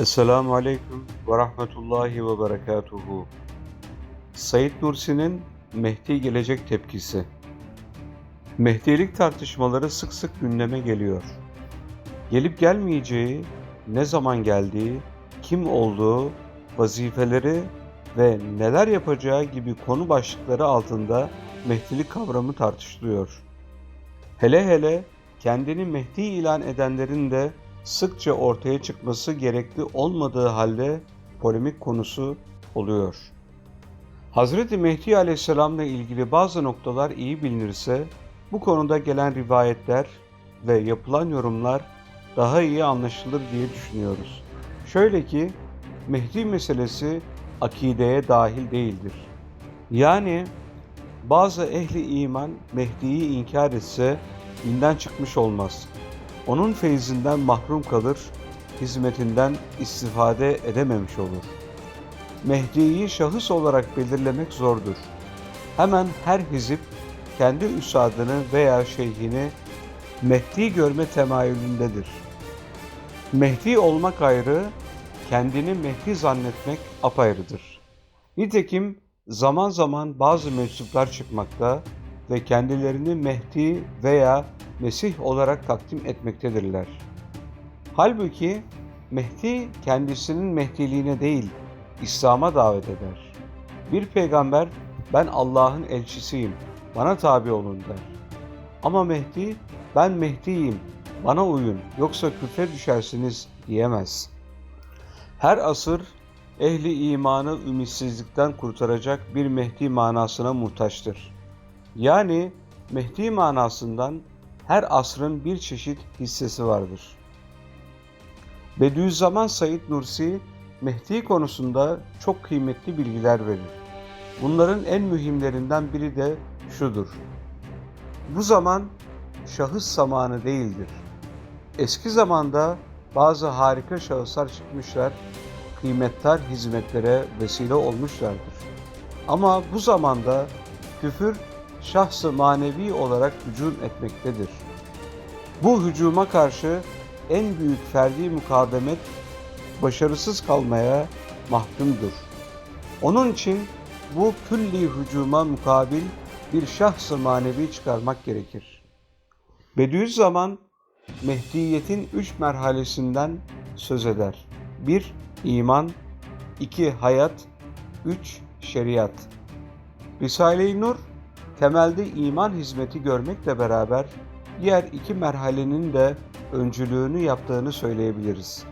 Esselamu Aleyküm ve Rahmetullahi ve Berekatuhu. Said Nursi'nin Mehdi gelecek tepkisi. Mehdilik tartışmaları sık sık gündeme geliyor. Gelip gelmeyeceği, ne zaman geldiği, kim olduğu, vazifeleri ve neler yapacağı gibi konu başlıkları altında Mehdilik kavramı tartışılıyor. Hele hele kendini Mehdi ilan edenlerin de sıkça ortaya çıkması gerekli olmadığı halde polemik konusu oluyor. Hazreti Mehdi Aleyhisselam'la ilgili bazı noktalar iyi bilinirse bu konuda gelen rivayetler ve yapılan yorumlar daha iyi anlaşılır diye düşünüyoruz. Şöyle ki Mehdi meselesi akideye dahil değildir. Yani bazı ehli iman Mehdi'yi inkar etse dinden çıkmış olmaz. Onun feyzinden mahrum kalır, hizmetinden istifade edememiş olur. Mehdi'yi şahıs olarak belirlemek zordur. Hemen her hizip kendi üsadını veya şeyhini Mehdi görme temayülündedir. Mehdi olmak ayrı, kendini Mehdi zannetmek apayrıdır. Nitekim zaman zaman bazı mensuplar çıkmakta ve kendilerini Mehdi veya Mesih olarak takdim etmektedirler. Halbuki Mehdi kendisinin Mehdiliğine değil, İslam'a davet eder. Bir peygamber ben Allah'ın elçisiyim, bana tabi olun der. Ama Mehdi ben Mehdi'yim, bana uyun yoksa küfre düşersiniz diyemez. Her asır ehli imanı ümitsizlikten kurtaracak bir Mehdi manasına muhtaçtır. Yani Mehdi manasından her asrın bir çeşit hissesi vardır. Bediüzzaman Said Nursi, Mehdi konusunda çok kıymetli bilgiler verir. Bunların en mühimlerinden biri de şudur. Bu zaman şahıs zamanı değildir. Eski zamanda bazı harika şahıslar çıkmışlar, kıymettar hizmetlere vesile olmuşlardır. Ama bu zamanda küfür şahsı manevi olarak hücum etmektedir. Bu hücuma karşı en büyük ferdi mukavemet başarısız kalmaya mahkumdur. Onun için bu külli hücuma mukabil bir şahsı manevi çıkarmak gerekir. Bediüzzaman Mehdiyetin üç merhalesinden söz eder. 1- iman, 2- hayat, 3- şeriat. Risale-i Nur temelde iman hizmeti görmekle beraber diğer iki merhalenin de öncülüğünü yaptığını söyleyebiliriz.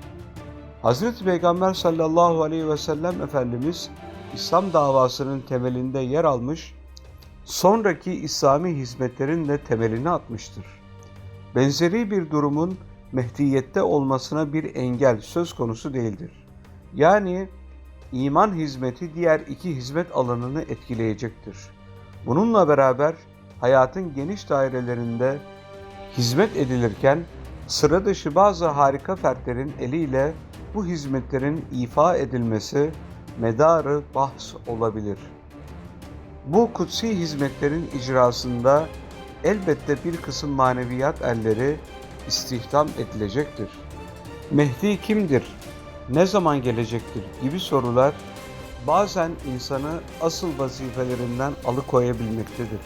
Hazreti Peygamber sallallahu aleyhi ve sellem Efendimiz İslam davasının temelinde yer almış, sonraki İslami hizmetlerin de temelini atmıştır. Benzeri bir durumun Mehdiyette olmasına bir engel söz konusu değildir. Yani iman hizmeti diğer iki hizmet alanını etkileyecektir. Bununla beraber hayatın geniş dairelerinde hizmet edilirken sıra dışı bazı harika fertlerin eliyle bu hizmetlerin ifa edilmesi medarı bahs olabilir. Bu kutsi hizmetlerin icrasında elbette bir kısım maneviyat elleri istihdam edilecektir. Mehdi kimdir? Ne zaman gelecektir? gibi sorular bazen insanı asıl vazifelerinden alıkoyabilmektedir.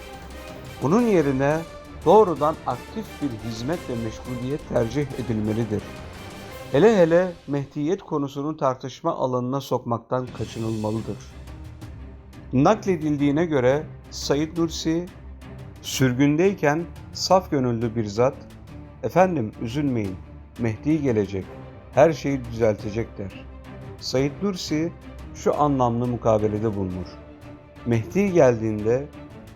Bunun yerine doğrudan aktif bir hizmet ve meşguliyet tercih edilmelidir. Hele hele Mehdiyet konusunu tartışma alanına sokmaktan kaçınılmalıdır. Nakledildiğine göre Said Nursi sürgündeyken saf gönüllü bir zat, efendim üzülmeyin, Mehdi gelecek, her şeyi düzeltecek der. Said Nursi şu anlamlı mukabelede bulunur. Mehdi geldiğinde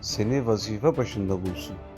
seni vazife başında bulsun.''